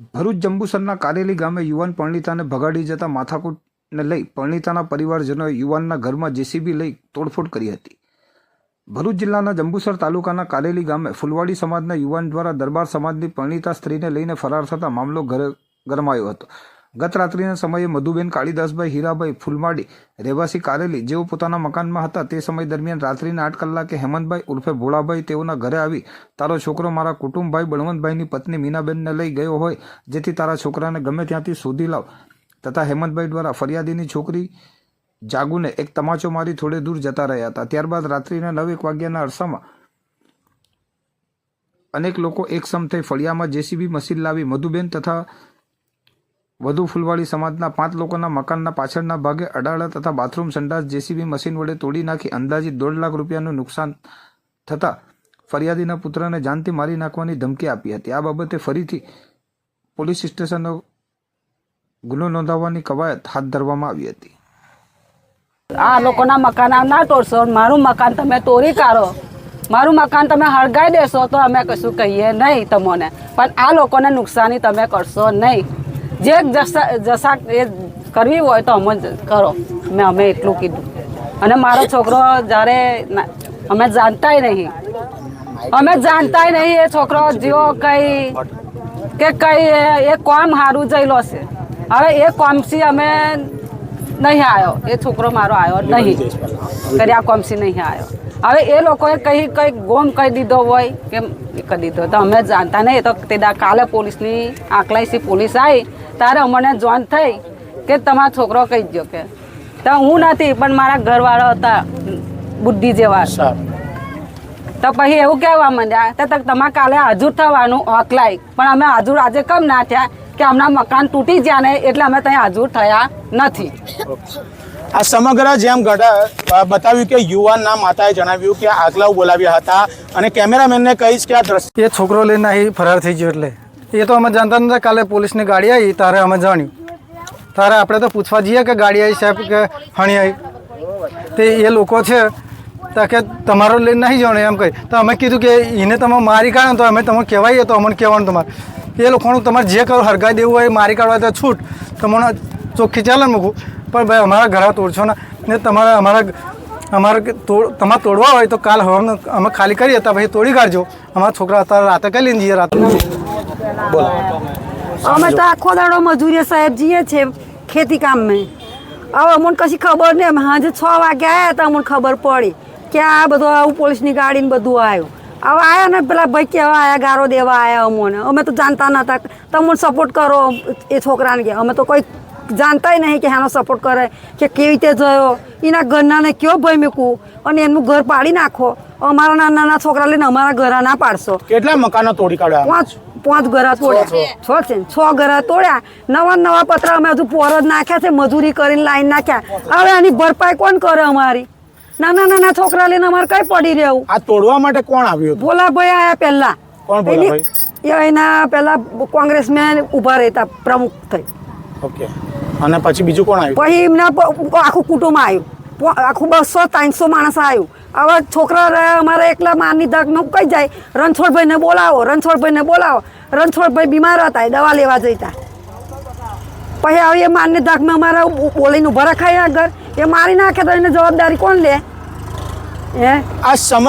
ભરૂચ જંબુસરના કારેલી ગામે યુવાન પરણિતાને ભગાડી જતા માથાકૂટને લઈ પરણિતાના પરિવારજનોએ યુવાનના ઘરમાં જેસીબી લઈ તોડફોડ કરી હતી. ભરૂચ જિલ્લાના જંબુસર તાલુકાના કારેલી ગામે ફુલવાડી સમાજના યુવાન દ્વારા દરબાર સમાજની પરણિતા સ્ત્રીને લઈને ફરાર થતા મામલો ઘરે ગરમાયો હતો. ગત રાત્રિના સમયે મધુબેન, કાળીદાસભાઈ, હીરાભાઈ, ફૂલમાડી, રહેવાસી કારેલી જેઓ પોતાના મકાનમાં હતા તે સમય દરમિયાન રાત્રિના આઠ કલાકે હેમંતભાઈ ઉર્ફે ભોળાભાઈ તેઓના ઘરે આવી. તારો છોકરો મારા કુટુંબભાઈ બળવંતભાઈની પત્ની મીનાબેનને લઈ ગયો હોય, જેથી તારા છોકરાને ગમે ત્યાંથી શોધી લાવ. તથા હેમંતભાઈ દ્વારા ફરિયાદીની છોકરી જાગુને એક તમાચો મારી થોડે દૂર જતા રહ્યા હતા. ત્યારબાદ રાત્રિના નવ એક વાગ્યાના અરસામાં અનેક લોકો એકસમ થઈ ફળિયામાં જેસીબી મશીન લાવી મધુબેન તથા વધુ ફૂલવાડી સમાજના પાંચ લોકોના મકાનના પાછળના ભાગે અડાળા તથા બાથરૂમ સંડાસ જેસીબી મશીન વડે તોડી નાખી અંદાજિત દોઢ લાખ રૂપિયાનું નુકસાન થતાં ફરિયાદીના પુત્રને જાનથી મારી નાખવાની ધમકી આપી હતી. આ બાબતે ફરીથી પોલીસ સ્ટેશનનો ગુનો નોંધાવવાની કવાયત હાથ ધરવામાં આવી હતી. આ લોકોના મકાન ના તોડશો. મારું મકાન તમે તોડી કાઢો. મારું મકાન તમે હળગાઈ દેશો તો અમે કશું કહીએ નહીં તમને. પણ આ લોકોને નુકસાની તમે કરશો નહીં. જે જસા જશા એ કરવી હોય તો અમે કરો. મેં અમે એટલું કીધું. અને મારો છોકરો જ્યારે અમે જાણતાય નહીં. અમે જાણતાય નહીં એ છોકરો જેવો કઈ કે કઈ એ- એ કોમ સારું જઈલો છે. હવે એ કોમથી અમે નહીં આવ્યો એ છોકરો મારો આવ્યો નહીં. કર્યા કોમથી નહીં આવ્યો હવે એ લોકોએ કઈ કઈ ગોમ કહી દીધો હોય કે કહી દીધો? તો અમે જાણતા નહીં. તો તે કાલે પોલીસની આંકલાઈસી પોલીસ આવી ત્યારે અમને જોઈન થઈ કે તમારો છોકરો કહી ગયો કે? તો હું નથી પણ મારા ઘરવાળા હતા બુદ્ધિ જેવા. તો પછી એવું કહેવા માંડ્યા તો તમે તમારે કાલે હાજર થવાનું હકલાય પણ અમે હાજર આજે કેમ ના થયા? કે હમણાં મકાન તૂટી ગયા ને એટલે અમે ત્યાં હાજર થયા નથી. આ સમગ્ર જેમ ઘટા બતાવ્યું કે યુવાનના માતાએ જણાવ્યું કે આગલાઓ બોલાવ્યા હતા અને કેમેરામેનને કહીશ કે આ દ્રશ્ય એ છોકરો લઈને અહીં ફરાર થઈ ગયો એટલે. એ તો અમે જાણતા નતા કાલે પોલીસની ગાડી આવી તારે અમે જાણ્યું. તારે આપણે તો પૂછવા જઈએ કે ગાડી આવી સાહેબ કે હણી આવી. તે એ લોકો છે કે તમારો લઈને નહીં જવાનું એમ કહી. તો અમે કીધું કે એને તમે મારી કાઢો તો અમે તમે કહેવાઈએ તો અમને કહેવાનું તમારે. એ લોકોનું તમારે જે કરો, હરગાઈ દેવું હોય, મારી કાઢવા તો છૂટ. તમને ચોખ્ખી ચાલે મૂકું. પણ ભાઈ, અમારા ઘરા તોડશો ને ને તમારા, અમારા અમારે તોડ, તમારે તોડવા હોય તો કાલ હવે અમે ખાલી કરીએ તો પછી તોડી કાઢજો. અમારા છોકરા અત્યારે રાતે કરી લઈને જઈએ? રાતે અમે તો આખો દાડો મજૂરી સાહેબ જઈએ છે ખેતી કામમાં. હવે અમને કશી ખબર નહીં. સાંજે છ વાગે આવ્યા હતા, અમને ખબર પડી કે આ બધું આવું પોલીસની ગાડીને બધું આવ્યું. હવે આવ્યા ને પેલા ભાઈ કેવા આવ્યા ગારો દેવા આવ્યા અમને. અમે તો જાણતા નતા. તમે સપોર્ટ કરો એ છોકરાને કે. અમે તો કોઈ જાણતાય નહીં કે એનો સપોર્ટ કરે કે કેવી રીતે જયો. એના ઘરનાને કયો ભાઈ મૂકવું? અને એનું ઘર પાડી નાખો. અમારા નાના નાના છોકરા લઈને અમારા ઘર ના પાડશો. કેટલા મકાનો તોડી કાઢ્યા? પાંચ પાંચ ઘરા તોડ્યા. છ. છે છ. ઘરા તોડ્યા. નવા નવા પતરા અમે હજુ પોર જ નાખ્યા છે મજૂરી કરીને લાઈન નાખ્યા. હવે આની ભરપાઈ કોણ કરે અમારી? નાના નાના છોકરા લઈને અમારે કઈ પડી રહેવું? આ તોડવા માટે કોણ આવ્યું ભોલાભાઈ આયા પહેલા. કોણ ભોલાભાઈ? એના પહેલા કોંગ્રેસ મેન ઊભા રહેતા પ્રમુખ થઈ. ઓકે. અને પછી બીજું કોણ આવ્યું? પછી એમના આખું કુટુંબ આવ્યું. આખું બસો ત્રણસો માણસ આવ્યું. હવે છોકરા રહ્યા અમારે એકલા મારની ધકનું કઈ જાય. રણછોડભાઈને બોલાવો રણછોડભાઈને બોલાવો. રણછોડભાઈ બીમાર હતા દવા લેવા જઈતા. પછી હવે એ મારની ધાકમાં અમારા બોલીને ઊભા રખાયા આગળ. એ મારી નાખે તો એને જવાબદારી કોણ લે? હે? આ સમગ્ર